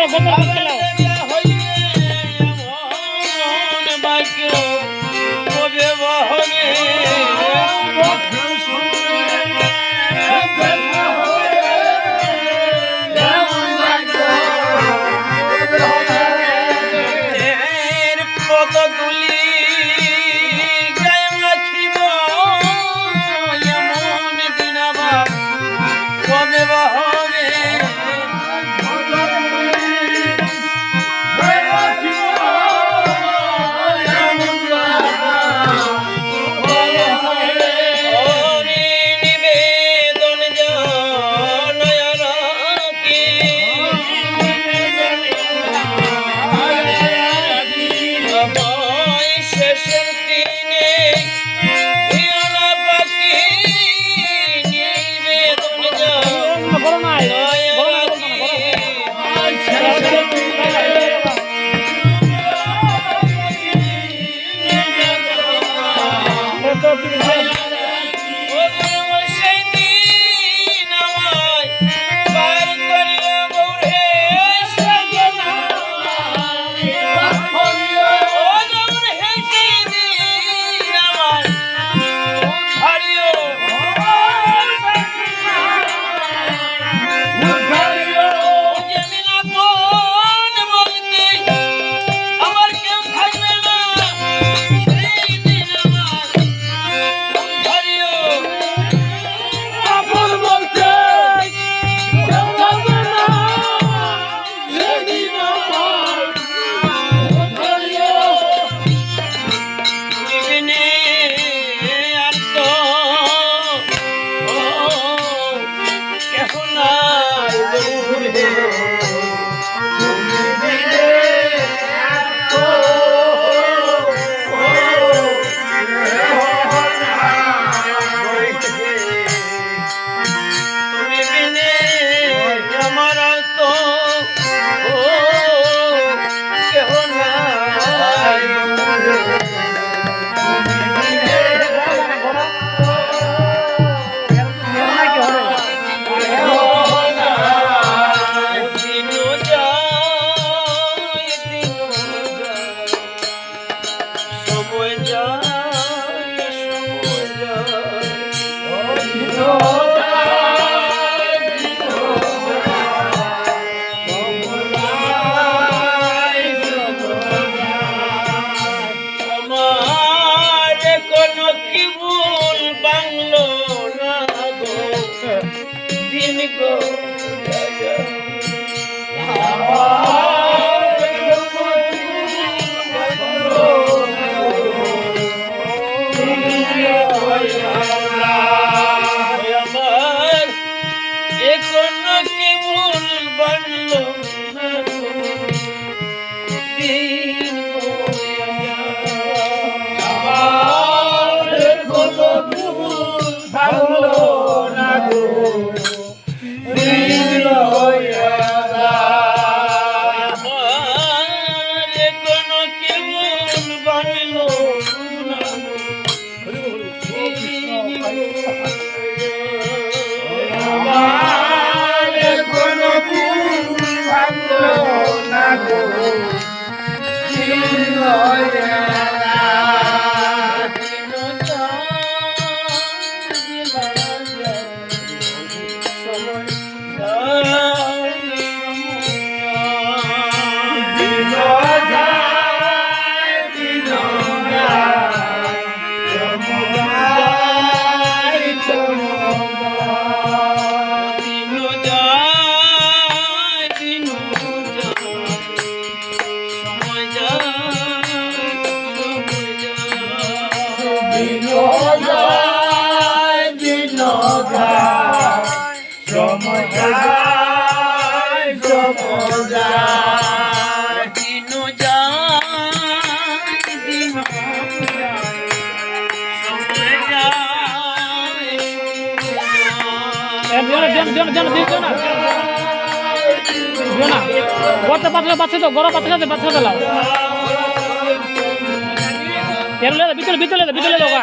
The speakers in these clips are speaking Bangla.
¿Cómo, cómo, cómo? to না গড়তে পাতলে বাচ্চা তো গড় আছে বাচ্চা দিলাম ভিতরে ভিতরে ভিতরে লোকা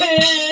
Hey!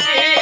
Okay.